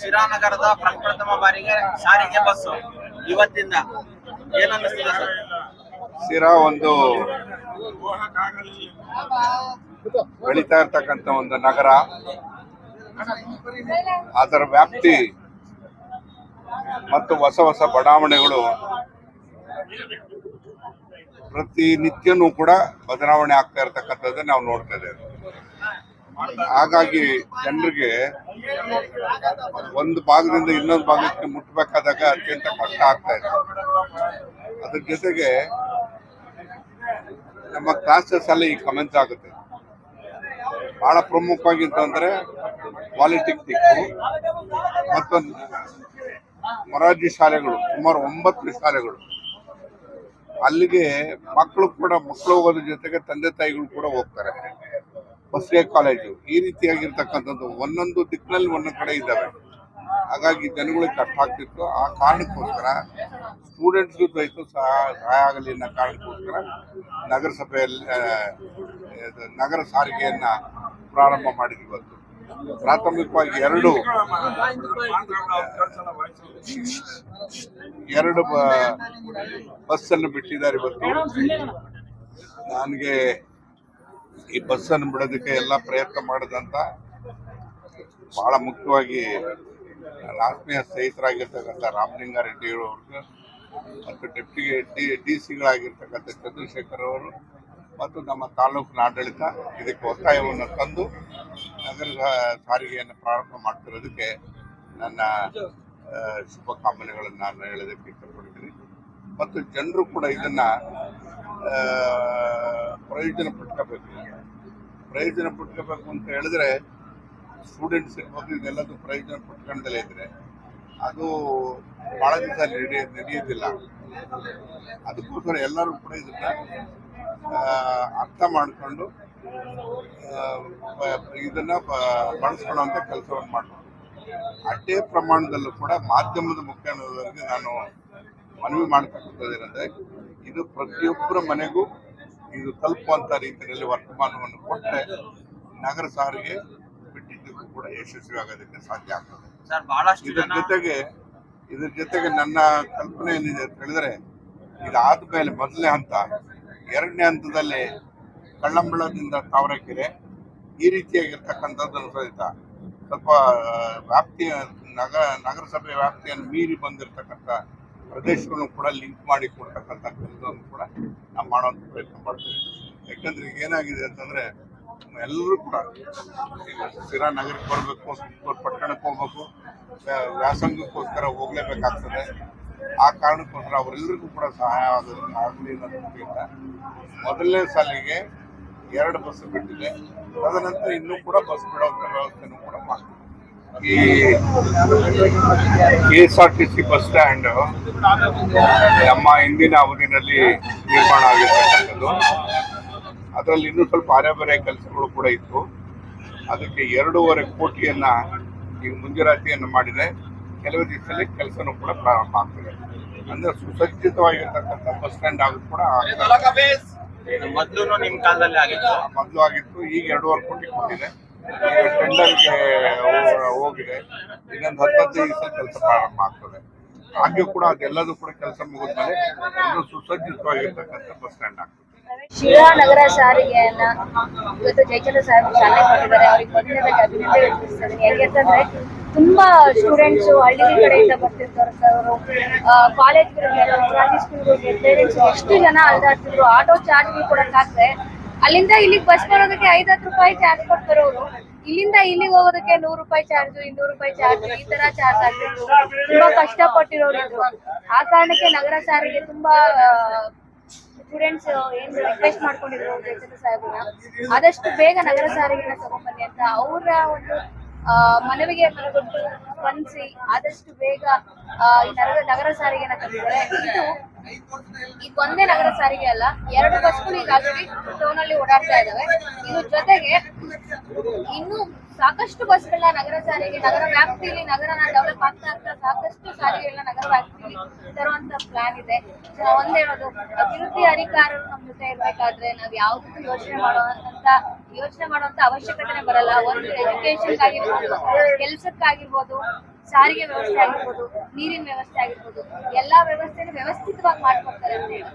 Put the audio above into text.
ಶಿರಾನಗರದ ಪ್ರಪ್ರಥಮ ಬಾರಿಗೆ ಸಾರಿಗೆ ಬಸ್ ಇವತ್ತಿಂದ ಏನನ್ನಿಸ್ತಿದೆ ಸರ್? ಸಿರಾ ಒಂದು ಬೆಳೀತಾ ಇರ್ತಕ್ಕಂಥ ಒಂದು ನಗರ. ಅದರ ವ್ಯಾಪ್ತಿ ಮತ್ತು ಹೊಸ ಹೊಸ ಬಡಾವಣೆಗಳು ಪ್ರತಿನಿತ್ಯನೂ ಕೂಡ ಬದಲಾವಣೆ ಆಗ್ತಾ ಇರ್ತಕ್ಕಂಥದ್ದನ್ನು ನಾವು ನೋಡ್ತಾ ಇದ್ದೇವೆ. ಹಾಗಾಗಿ ಜನರಿಗೆ ಒಂದು ಭಾಗದಿಂದ ಇನ್ನೊಂದು ಭಾಗಕ್ಕೆ ಮುಟ್ಟಬೇಕಾದಾಗ ಅತ್ಯಂತ ಕಷ್ಟ ಆಗ್ತಾ ಇದೆ. ಅದ್ರ ಜೊತೆಗೆ ನಮ್ಮ ಕ್ಲಾಸಸ್ ಅಲ್ಲಿ ಈ ಕಮೆಂಟ್ಸ್ ಆಗುತ್ತೆ. ಬಹಳ ಪ್ರಮುಖವಾಗಿ ಅಂತಂದ್ರೆ ಪಾಲಿಟೆಕ್ನಿಕ್ ಮತ್ತು ಮೊರಾರ್ಜಿ ಶಾಲೆಗಳು, ಸುಮಾರು ಒಂಬತ್ತು ಶಾಲೆಗಳು. ಅಲ್ಲಿಗೆ ಮಕ್ಕಳು ಕೂಡ ಮಕ್ಕಳು ಹೋಗೋದ್ರ ಜೊತೆಗೆ ತಂದೆ ತಾಯಿಗಳು ಕೂಡ ಹೋಗ್ತಾರೆ. ಬಸ್ಗೆ ಕಾಲೇಜು ಈ ರೀತಿಯಾಗಿರ್ತಕ್ಕಂಥದ್ದು ಒಂದೊಂದು ದಿಕ್ಕಿನಲ್ಲಿ ಒಂದೊಂದು ಕಡೆ ಇದ್ದಾವೆ. ಹಾಗಾಗಿ ಜನಗಳಿಗೆ ಕಷ್ಟ ಆಗ್ತಿತ್ತು. ಆ ಕಾರಣಕ್ಕೋಸ್ಕರ ಸ್ಟೂಡೆಂಟ್ಸ್ಗೂ ಸಹ- ಸಹಾಯ ಆಗಲಿ ಅನ್ನೋ ಕಾರಣಕ್ಕೋಸ್ಕರ ನಗರಸಭೆಯಲ್ಲಿ ನಗರ ಸಾರಿಗೆಯನ್ನು ಪ್ರಾರಂಭ ಮಾಡಿದ್ವಿ ಇವತ್ತು. ಪ್ರಾಥಮಿಕವಾಗಿ ಎರಡು ಎರಡು ಬಸ್ಸನ್ನು ಬಿಟ್ಟಿದ್ದಾರೆ ಇವತ್ತು. ನನಗೆ ಈ ಬಸ್ಸನ್ನು ಬಿಡೋದಕ್ಕೆ ಎಲ್ಲ ಪ್ರಯತ್ನ ಮಾಡಿದಂತ ಬಹಳ ಮುಖ್ಯವಾಗಿ ಆತ್ಮೀಯ ಸ್ನೇಹಿತರಾಗಿರ್ತಕ್ಕಂಥ ರಾಮಲಿಂಗಾರೆಡ್ಡಿ ಅವ್ರಿಗೆ ಮತ್ತು ಡೆಪ್ಟಿ ಡಿ ಡಿ ಸಿಗಳಾಗಿರ್ತಕ್ಕಂಥ ಚಂದ್ರಶೇಖರ್ ಅವರು ಮತ್ತು ನಮ್ಮ ತಾಲೂಕಿನ ಆಡಳಿತ ಇದಕ್ಕೆ ಒತ್ತಾಯವನ್ನು ತಂದು ನಗರ ಸಾರಿಗೆಯನ್ನು ಪ್ರಾರಂಭ ಮಾಡ್ತಿರೋದಕ್ಕೆ ನನ್ನ ಶುಭಕಾಮನೆಗಳನ್ನು ನಾನು ಹೇಳೋದಕ್ಕೆ ಇಷ್ಟಪಡ್ತೀನಿ. ಮತ್ತು ಜನರು ಕೂಡ ಇದನ್ನ ಪ್ರಯೋಜನ ಪಟ್ಕೋಬೇಕು ಪ್ರಯೋಜನ ಪಟ್ಕೋಬೇಕು ಅಂತ ಹೇಳಿದ್ರೆ ಸ್ಟೂಡೆಂಟ್ಸ್ ಇರ್ಬೋದು ಇದೆಲ್ಲದು ಪ್ರಯೋಜನ ಪಟ್ಕೊಂಡಲೇ ಇದ್ರೆ ಅದು ಬಹಳ ದಿವಸ ನಡೆಯ, ನಡೆಯೋದಿಲ್ಲ. ಅದಕ್ಕೋಸ್ಕರ ಎಲ್ಲರೂ ಕೂಡ ಇದನ್ನ ಅರ್ಥ ಮಾಡಿಕೊಂಡು ಇದನ್ನ ಬಳಸ್ಕೊಳ್ಳುವಂತ ಕೆಲಸವನ್ನು ಮಾಡಬೇಕು. ಅಷ್ಟೇ ಪ್ರಮಾಣದಲ್ಲೂ ಕೂಡ ಮಾಧ್ಯಮದ ಮುಖಾಂತರವಾಗಿ ನಾನು ಮನವಿ ಮಾಡ್ತಕ್ಕಂಥದ್ದೇನೆಂದ್ರೆ ಇದು ಪ್ರತಿಯೊಬ್ಬರ ಮನೆಗೂ ಇದು ತಲುಪುವಂಥ ರೀತಿಯಲ್ಲಿ ವರ್ತಮಾನವನ್ನು ಕೊಟ್ಟರೆ ನಗರ ಸಾರಿಗೆ ಬಿಟ್ಟಿದ್ದಕ್ಕೂ ಕೂಡ ಯಶಸ್ವಿ ಆಗೋದಕ್ಕೆ ಸಾಧ್ಯ ಆಗ್ತದೆ. ಇದ್ರ ಜೊತೆಗೆ ಇದ್ರ ಜೊತೆಗೆ ನನ್ನ ಕಲ್ಪನೆ ಏನಿದೆ ಅಂತ ಹೇಳಿದ್ರೆ ಇದಾದ ಮೇಲೆ ಮೊದಲನೇ ಹಂತ ಎರಡನೇ ಹಂತದಲ್ಲಿ ಕಳ್ಳಂಬಳದಿಂದ ತಾವರೆಕೆರೆ ಈ ರೀತಿಯಾಗಿರ್ತಕ್ಕಂಥದ್ದನ್ನು ಸಹಿತ ಸ್ವಲ್ಪ ವ್ಯಾಪ್ತಿಯ ನಗರ ನಗರಸಭೆ ವ್ಯಾಪ್ತಿಯನ್ನು ಮೀರಿ ಬಂದಿರತಕ್ಕಂಥ ಪ್ರದೇಶಗಳನ್ನು ಕೂಡ ಲಿಂಕ್ ಮಾಡಿ ಕೊಡ್ತಕ್ಕಂಥ ಕೆಲಸವನ್ನು ಕೂಡ ನಾವು ಮಾಡೋಂಥ ಪ್ರಯತ್ನ ಮಾಡ್ತೀವಿ ಯಾಕಂದ್ರೆ ಏನಾಗಿದೆ ಅಂತಂದ್ರೆ ಎಲ್ಲರೂ ಕೂಡ ಈಗ ಸ್ಥಿರ ನಗರಕ್ಕೆ ಬರಬೇಕು ಪಟ್ಟಣಕ್ಕೆ ಹೋಗ್ಬೇಕು, ವ್ಯಾ- ವ್ಯಾಸಂಗಕ್ಕೋಸ್ಕರ ಹೋಗ್ಲೇಬೇಕಾಗ್ತದೆ. ಆ ಕಾರಣಕ್ಕೋಸ್ಕರ ಅವರೆಲ್ಲರಿಗೂ ಕೂಡ ಸಹಾಯ ಆಗಲಿ ಅನ್ನೋದಕ್ಕಿಂತ ಮೊದಲನೇ ಸಾಲಿಗೆ ಎರಡು ಬಸ್ ಬಿಟ್ಟಿದೆ. ತದನಂತರ ಇನ್ನೂ ಕೂಡ ಬಸ್ ಬಿಡೋ ವ್ಯವಸ್ಥೆನೂ ಕೂಡ ಮಾಡ್ತೀವಿ. ಈ K S R T C bus stand ನಮ್ಮ ಹಿಂದಿನ ಅವಧಿನಲ್ಲಿ ನಿರ್ಮಾಣ ಆಗಿರ್ತಕ್ಕಂಥದ್ದು. ಅದರಲ್ಲಿ ಇನ್ನೂ ಸ್ವಲ್ಪ ಅರೆ ಬರೆ ಕೆಲಸಗಳು ಕೂಡ ಇತ್ತು. ಅದಕ್ಕೆ ಎರಡೂವರೆ ಕೋಟಿಯನ್ನ ಈಗ ಮುಂಜೂರಾತಿಯನ್ನು ಮಾಡಿದೆ. ಕೆಲವು ದಿವಸದಲ್ಲಿ ಕೆಲಸನೂ ಕೂಡ ಪ್ರಾರಂಭ ಆಗ್ತದೆ. ಅಂದ್ರೆ ಸುಸಜ್ಜಿತವಾಗಿರ್ತಕ್ಕಂಥ ಬಸ್ ಸ್ಟ್ಯಾಂಡ್ ಆಗೋದು ಕೂಡ ಮೊದಲು ನಿಮ್ಮ ನಿಮ್ ಕಾಲದಲ್ಲಿ ಆಗಿತ್ತು. ಮೊದಲು ಆಗಿತ್ತು ಈಗ ಎರಡೂವರೆ ಕೋಟಿ ಕೊಟ್ಟಿದೆ. ಟೆಂಡರ್ಗೆ ಹೋಗಿದೆ. ಇನ್ನೊಂದು ಹತ್ತು ಹತ್ತು ದಿವಸ ಕೆಲಸ ಪ್ರಾರಂಭ ಆಗ್ತದೆ. ಹಾಗೆ ಕೂಡ ಅದೆಲ್ಲದೂ ಕೂಡ ಕೆಲಸ ಮುಗಿದ್ಮೇಲೆ ಒಂದು ಸುಸಜ್ಜಿತವಾಗಿರ್ತಕ್ಕಂಥ ಬಸ್ ಸ್ಟ್ಯಾಂಡ್ ಆಗ್ತದೆ. ಶಿರಾ ನಗರ ಸಾರಿಗೆಯನ್ನ ಇವತ್ತು ಜಯಚಂದ್ರ ಸಾಹೇಬ್ ಚಾಲನೆ ಕೊಟ್ಟಿದ್ದಾರೆ. ಅವ್ರಿಗೆ ಮೊದಲನೇದಾಗಿ ಅಭಿನಂದನೆ ತಿಳಿಸ್ತಿದ್ದೀನಿ. ಯಾಕೆಂತಂದ್ರೆ ತುಂಬಾ ಸ್ಟೂಡೆಂಟ್ಸ್ ಹಳ್ಳಿ ಕಡೆಯಿಂದ ಬರ್ತಿರ್ತಾರವರು ಕಾಲೇಜ್ಗಳಿಗೆ ಮೊರಾರ್ಜಿ ಸ್ಕೂಲ್ಗಳಿಗೆ ಪೇರೆಂಟ್ಸ್ ಎಷ್ಟು ಜನ ಅಲ್ದಾಡ್ತಿದ್ರು. ಆಟೋ ಚಾರ್ಜ್ಗಳು ಕೊಡಕ್ಕಾಗ್ದೆ ಅಲ್ಲಿಂದ ಇಲ್ಲಿಗೆ ಬಸ್ ಬರೋದಕ್ಕೆ ಐದ್ ಹತ್ತು ರೂಪಾಯಿ ಚಾರ್ಜ್ ಕೊಟ್ಟು ಬರೋರು ಇಲ್ಲಿಂದ ಇಲ್ಲಿಗೆ ಹೋಗೋದಕ್ಕೆ ನೂರು ರೂಪಾಯಿ ಚಾರ್ಜ್ ಇನ್ನೂರು ರೂಪಾಯಿ ಚಾರ್ಜ್ ಈ ತರ ಚಾರ್ಜ್ ಆಗ್ತಿತ್ತು. ತುಂಬಾ ಕಷ್ಟಪಟ್ಟಿರೋರು ಇದ್ರು. ಆ ಕಾರಣಕ್ಕೆ ನಗರ ಸಾರಿಗೆ ತುಂಬಾ ಸ್ಟೂಡೆಂಟ್ಸ್ ಏನ್ ರಿಕ್ವೆಸ್ಟ್ ಮಾಡ್ಕೊಂಡಿದ್ರು ಜಯಚಂದ್ರ ಸಾಹೇಬ್ರನ್ನ ಆದಷ್ಟು ಬೇಗ ನಗರ ಸಾರಿಗೆ ತಗೊಂಡ್ಬನ್ನಿ ಅಂತ. ಅವರ ಒಂದು ಮನವಿಗೆ ಮನಗೊಟ್ಟು ಸ್ಪಂದಿಸಿ ಆದಷ್ಟು ಬೇಗ ಈ ನಗರ ನಗರ ಸಾರಿಗೆನ ತಂದಿದ್ದಾರೆ. ಇದು ಈಗ ಒಂದೇ ನಗರ ಸಾರಿಗೆ ಅಲ್ಲ, ಎರಡು ಬಸ್ಗಳು ಈಗಾಗಲೇ ಟೌನ್ ಅಲ್ಲಿ ಓಡಾಡ್ತಾ ಇದಾವೆ. ಇದು ಜೊತೆಗೆ ಇನ್ನು ಸಾಕಷ್ಟು ಬಸ್ಗಳನ್ನ ನಗರ ಸಾರಿಗೆ, ನಗರ ವ್ಯಾಪ್ತಿಯಲ್ಲಿ ನಗರನ ಡೆವಲಪ್ ಆಗ್ತಾ ಆಗ್ತಾ ಸಾಕಷ್ಟು ಸಾರಿಗೆಗಳನ್ನ ನಗರ ವ್ಯಾಪ್ತಿಯಲ್ಲಿ ತರುವಂತ ಪ್ಲಾನ್ ಇದೆ. ಒಂದೇ ಒಂದ್ ಅಭಿವೃದ್ಧಿ ಅಧಿಕಾರರು ನಮ್ ಜೊತೆ ಇರ್ಬೇಕಾದ್ರೆ ನಾವ್ ಯಾವ್ದಕ್ಕೂ ಯೋಚನೆ ಮಾಡುವಂತ ಯೋಚನೆ ಮಾಡುವಂತ ಅವಶ್ಯಕತೆನೆ ಬರಲ್ಲ. ಒಂದು ಎಜುಕೇಶನ್ ಆಗಿರ್ಬೋದು ಕೆಲ್ಸಕ್ಕಾಗಿರ್ಬೋದು, ಸಾರಿಗೆ ವ್ಯವಸ್ಥೆ ಆಗಿರ್ಬೋದು, ನೀರಿನ ವ್ಯವಸ್ಥೆ ಆಗಿರ್ಬೋದು, ಎಲ್ಲಾ ವ್ಯವಸ್ಥೆನೂ ವ್ಯವಸ್ಥಿತವಾಗಿ ಮಾಡ್ಕೊಡ್ತಾರೆ ಅಂತ ಹೇಳಿ.